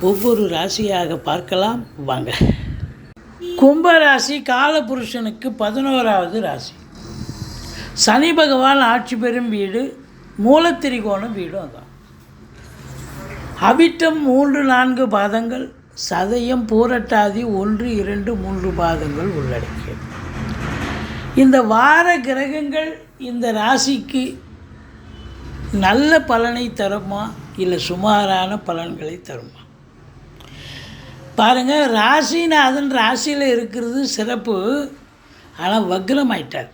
ஒவ்வொரு ராசியாக பார்க்கலாம். வாங்க. கும்பராசி காலபுருஷனுக்கு பதினோராவது ராசி. சனி பகவான் ஆட்சி பெறும் வீடு மூலத்திரிகோணம் வீடும் அதான். அவிட்டம் மூன்று நான்கு பாதங்கள் சதயம் பூரட்டாதி ஒன்று இரண்டு மூன்று பாதங்கள் உள்ளடக்கியது. இந்த வார கிரகங்கள் இந்த ராசிக்கு நல்ல பலனை தருமா இல்லை சுமாரான பலன்களை தருமா? பாருங்கள் ராசிநாதன் ராசியில் இருக்கிறது சிறப்பு. ஆனால் வக்ரமாயிட்டார்.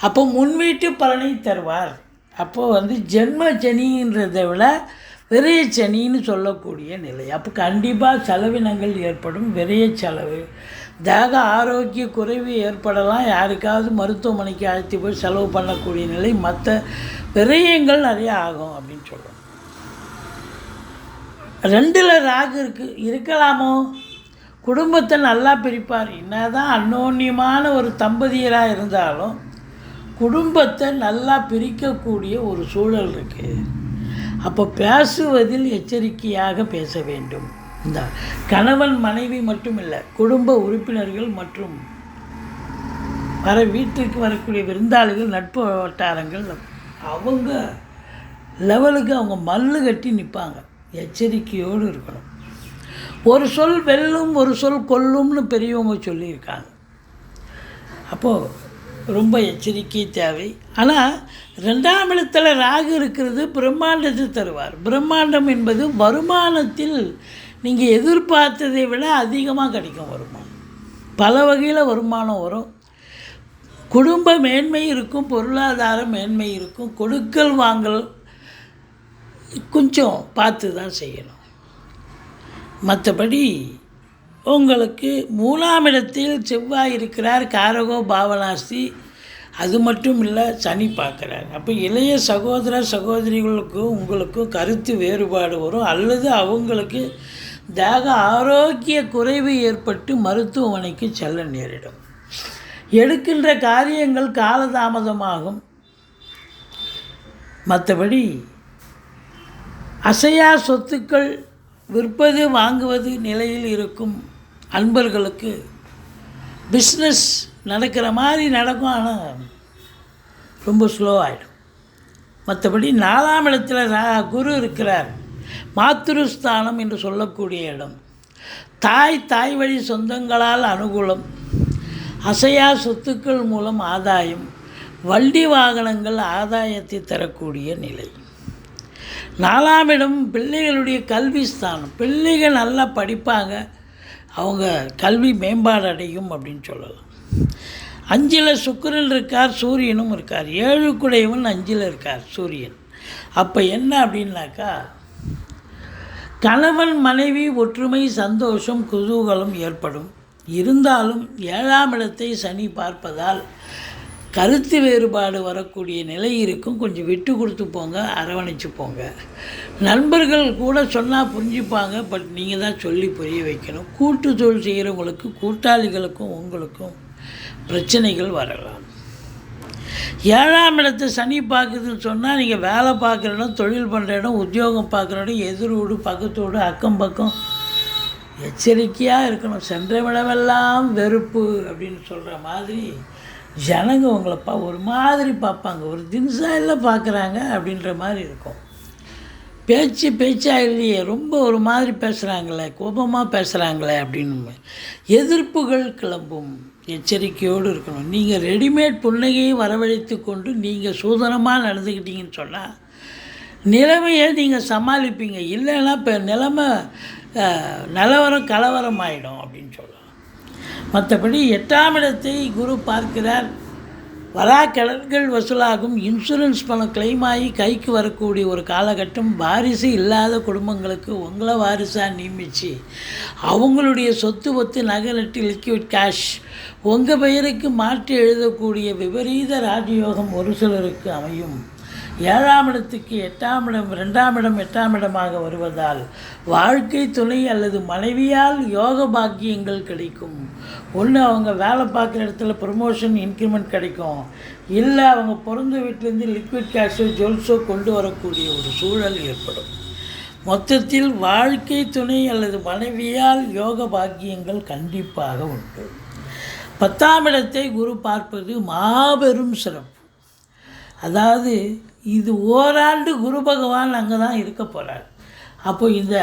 அப்போ முன்வீட்டு பலனை தருவார். அப்போது வந்து ஜென்ம சனின்றதை விட விரைய சனின்னு சொல்லக்கூடிய நிலை. அப்போ கண்டிப்பாக செலவினங்கள் ஏற்படும். விரைய செலவு. தேக ஆரோக்கிய குறைவு ஏற்படலாம். யாருக்காவது மருத்துவமனைக்கு அழைத்து போய் செலவு பண்ணக்கூடிய நிலை. மற்ற விரயங்கள் நிறைய ஆகும் அப்படின்னு சொல்கிறோம் ரெண்டில் ராகு இருக்குது இருக்கலாமோ? குடும்பத்தை நல்லா பிரிப்பார். என்ன தான் அன்னோன்யமான ஒரு தம்பதியராக இருந்தாலும் குடும்பத்தை நல்லா பிரிக்கக்கூடிய ஒரு சூழல் இருக்குது அப்போ பேசுவதில் எச்சரிக்கையாக பேச வேண்டும். இந்த கணவன் மனைவி மட்டும் இல்லை குடும்ப உறுப்பினர்கள் மற்றும் வர வீட்டிற்கு வரக்கூடிய விருந்தாளிகள் நட்பு வட்டாரங்கள் அவங்க லெவலுக்கு அவங்க மல்லு கட்டி நிற்பாங்க எச்சரிக்கையோடு இருக்கணும். ஒரு சொல் வெல்லும் ஒரு சொல் கொல்லும்னு பெரியவங்க சொல்லியிருக்காங்க. அப்போது ரொம்ப எச்சரிக்கை தேவை. ஆனால் ரெண்டாம் இடத்துல ராகு இருக்கிறது பிரம்மாண்டத்தை தருவார். பிரம்மாண்டம் என்பது வருமானத்தில் நீங்கள் எதிர்பார்த்ததை விட அதிகமாக கிடைக்கும் வருமானம். பல வகையில் வருமானம் வரும். குடும்ப மேன்மை இருக்கும் பொருளாதார மேன்மை இருக்கும் கொடுக்கல் வாங்கல் கொஞ்சம் பார்த்து தான் செய்யணும். மற்றபடி உங்களுக்கு மூணாம் இடத்தில் செவ்வாய் இருக்கிறார் காரகோ பாவனாஸ்தி அது மட்டும் இல்லை சனி பார்க்குறார். அப்போ இளைய சகோதர சகோதரிகளுக்கும் உங்களுக்கும் கருத்து வேறுபாடு வரும். அல்லது அவங்களுக்கு தேக ஆரோக்கிய குறைவு ஏற்பட்டு மருத்துவமனைக்கு செல்ல நேரிடும். எடுக்கின்ற காரியங்கள் காலதாமதமாகும். மற்றபடி அசையா சொத்துக்கள் விற்பது வாங்குவது நிலையில் இருக்கும் அன்பர்களுக்கு பிஸ்னஸ் நடக்கிற மாதிரி நடக்கும் ஆனால் ரொம்ப ஸ்லோ ஆகிடும் மற்றபடி நாலாம் இடத்துல குரு இருக்கிறார். மாத்திருஸ்தானம் என்று சொல்லக்கூடிய இடம். தாய் தாய் வழி சொந்தங்களால் அனுகூலம். அசையா சொத்துக்கள் மூலம் ஆதாயம். வண்டி வாகனங்கள் ஆதாயத்தை தரக்கூடிய நிலை. நாலாம் இடம் பிள்ளைகளுடைய கல்வி ஸ்தானம். பிள்ளைகள் நல்லா படிப்பாங்க. அவங்க கல்வி மேம்பாடு அடையும் அப்படின்னு சொல்லலாம். அஞ்சில் சுக்கரன் இருக்கார் சூரியனும் இருக்கார். ஏழு குடையவன் அஞ்சில் இருக்கார் சூரியன். அப்போ என்ன அப்படின்னாக்கா கணவன் மனைவி ஒற்றுமை சந்தோஷம் குதூகலம் ஏற்படும். இருந்தாலும் ஏழாம் இடத்தை சனி பார்ப்பதால் கருத்து வேறுபாடு வரக்கூடிய நிலை இருக்கும். கொஞ்சம் விட்டு கொடுத்து போங்க அரவணைச்சு போங்க. நண்பர்கள் கூட சொன்னால் புரிஞ்சுப்பாங்க பட் நீங்கள் தான் சொல்லி புரிய வைக்கணும். கூட்டு தொழில் செய்கிறவங்களுக்கு கூட்டாளிகளுக்கும் உங்களுக்கும் பிரச்சனைகள் வரலாம். ஏழாம் இடத்தை சனி பார்க்குதுன்னு சொன்னால் நீங்கள் வேலை பார்க்குற இடம் தொழில் பண்ணுற இடம் உத்தியோகம் பார்க்குற இடம் எதிரோடு பக்கத்தோடு பக்கத்து வீடு அக்கம் பக்கம் எச்சரிக்கையாக இருக்கணும். சென்ற விடமெல்லாம் வெறுப்பு அப்படின்னு சொல்கிற மாதிரி ஜனங்க உங்களை பா ஒரு மாதிரி பார்ப்பாங்க. ஒரு தின்சாயில் பார்க்குறாங்க அப்படின்ற மாதிரி இருக்கும். பேச்சு பேச்சா இல்லையே ரொம்ப ஒரு மாதிரி பேசுகிறாங்களே கோபமாக பேசுகிறாங்களே அப்படின்னு எதிர்ப்புகள் கிளம்பும். எச்சரிக்கையோடு இருக்கணும். நீங்கள் ரெடிமேட் புன்னகையை வரவழைத்து கொண்டு நீங்கள் சூதனமாக நடந்துக்கிட்டீங்கன்னு சொன்னால் நிலைமையை நீங்கள் சமாளிப்பீங்க. இல்லைன்னா இப்போ நிலைமை நிலவரம் கலவரம் ஆகிடும் அப்படின்னு சொல்லலாம் மற்றபடி எட்டாம் இடத்தை குரு பார்க்கிறார். வரா கடன்கள் வசூலாகும். இன்சூரன்ஸ் பணம் கிளைம் ஆகி கைக்கு வரக்கூடிய ஒரு காலகட்டம் வாரிசு இல்லாத குடும்பங்களுக்கு உங்களை வாரிசாக நியமித்து அவங்களுடைய சொத்து ஒத்து நகை லிக்விட் கேஷ் உங்கள் பெயருக்கு மாற்றி எழுதக்கூடிய விபரீத ராஜயோகம் ஒரு சிலருக்கு அமையும். ஏழாம் இடத்துக்கு எட்டாம் இடம் ரெண்டாம் இடம் எட்டாம் இடமாக வருவதால் வாழ்க்கை துணை அல்லது மனைவியால் யோக பாக்கியங்கள் கிடைக்கும். ஒன்று அவங்க வேலை பார்க்குற இடத்துல ப்ரொமோஷன் இன்க்ரிமெண்ட் கிடைக்கும். இல்லை அவங்க பிறந்த வீட்டிலேருந்து லிக்விட் கேஷோ ஜுவல்ஸோ கொண்டு வரக்கூடிய ஒரு சூழல் ஏற்படும். மொத்தத்தில் வாழ்க்கை துணை அல்லது மனைவியால் யோக பாக்கியங்கள் கண்டிப்பாக உண்டு. பத்தாம் இடத்தை குரு பார்ப்பது மாபெரும் சிறப்பு. அதாவது இது ஓராண்டு குரு பகவான் அங்கே தான் இருக்க போகிறார் அப்போ இந்த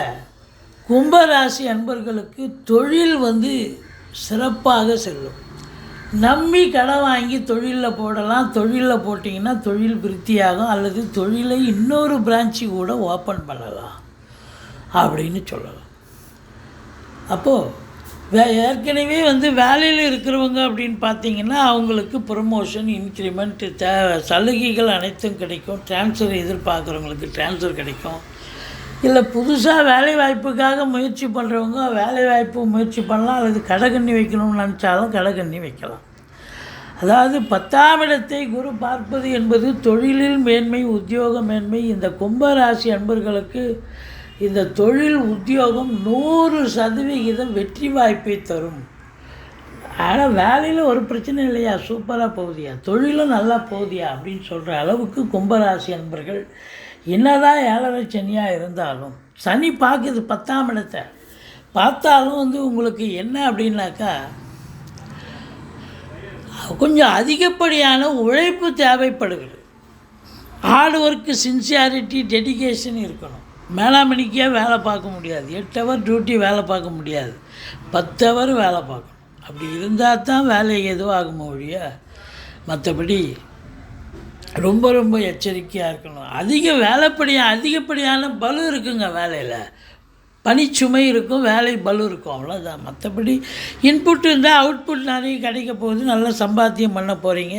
கும்பராசி அன்பர்களுக்கு தொழில் வந்து சிறப்பாக செல்லும். நம்பி கடன் வாங்கி தொழிலில் போடலாம். தொழிலில் போட்டிங்கன்னா தொழில் விருத்தியாகும். அல்லது தொழிலை இன்னொரு பிரான்ச்சு கூட ஓப்பன் பண்ணலாம். அப்படின்னு சொல்லலாம். அப்போது வே ஏற்கனவே வந்து வேலையில் இருக்கிறவங்க அப்படின்னு பார்த்தீங்கன்னா அவங்களுக்கு ப்ரொமோஷன் இன்க்ரிமெண்ட் தே சலுகைகள் அனைத்தும் கிடைக்கும். ட்ரான்ஸ்ஃபர் எதிர்பார்க்குறவங்களுக்கு ட்ரான்ஸ்ஃபர் கிடைக்கும். இல்லை புதுசாக வேலை வாய்ப்புக்காக முயற்சி பண்ணுறவங்க வேலை வாய்ப்பு முயற்சி பண்ணலாம். அல்லது கடைக்கண்ணி வைக்கணும்னு நினச்சாலும் கடைக்கண்ணி வைக்கலாம். அதாவது பத்தாம் இடத்தை குரு பார்ப்பது என்பது தொழிலில் மேன்மை உத்தியோக மேன்மை. இந்த கும்பராசி அன்பர்களுக்கு இந்த தொழில் உத்தியோகம் நூறு சதவிகிதம் வெற்றி வாய்ப்பை தரும். ஆனால் வேலையில் ஒரு பிரச்சனை இல்லையா? சூப்பராக போகுதியா? தொழிலும் நல்லா போகுதியா? அப்படின்னு சொல்கிற அளவுக்கு கும்பராசி அன்பர்கள் என்னதான் ஏழரை சனியாக இருந்தாலும் சனி பார்க்குது பத்தாம் இடத்தை. பார்த்தாலும் வந்து உங்களுக்கு என்ன அப்படின்னாக்கா கொஞ்சம் அதிகப்படியான உழைப்பு தேவைப்படுகிறது. ஹார்ட் ஒர்க்கு சின்சியாரிட்டி டெடிகேஷன் இருக்கணும். மேலாமணிக்கே வேலை பார்க்க முடியாது. எட்டு ஹவர் டியூட்டி வேலை பார்க்க முடியாது. பத்து ஹவர் வேலை பார்க்கணும். அப்படி இருந்தால் தான் வேலை எதுவும் ஆகுமோ ஒழிய மற்றபடி ரொம்ப ரொம்ப எச்சரிக்கையாக இருக்கணும். அதிக வேலைப்படியாக அதிகப்படியான பலு இருக்குங்க வேலையில். பணிச்சுமை இருக்கும் வேலை பலு இருக்கும். அவ்வளோதான் மற்றபடி இன்புட் இருந்தால் அவுட்புட் நிறைய கிடைக்க போகுது. நல்லா சம்பாத்தியம் பண்ண போகிறீங்க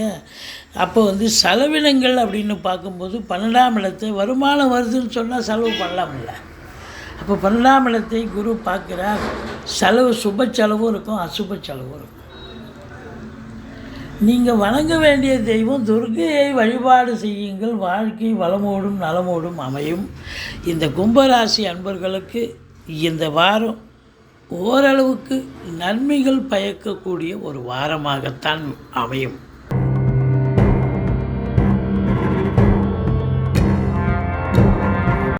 அப்போ வந்து செலவினங்கள் அப்படின்னு பார்க்கும்போது பன்னெண்டாம் இடத்தை வருமானம் வருதுன்னு சொன்னால் செலவு பண்ணலாம்ல. அப்போ பன்னெண்டாம் இடத்தை குரு பார்க்குறார். செலவு சுப செலவும் இருக்கும் அசுப செலவும் இருக்கும். நீங்கள் வணங்க வேண்டிய தெய்வம் துர்கையை வழிபாடு செய்யுங்கள். வாழ்க்கை வளமோடும் நலமோடும் அமையும். இந்த கும்பராசி அன்பர்களுக்கு இந்த வாரம் ஓரளவுக்கு நன்மைகள் பயக்கக்கூடிய ஒரு வாரமாகத்தான் அமையும்.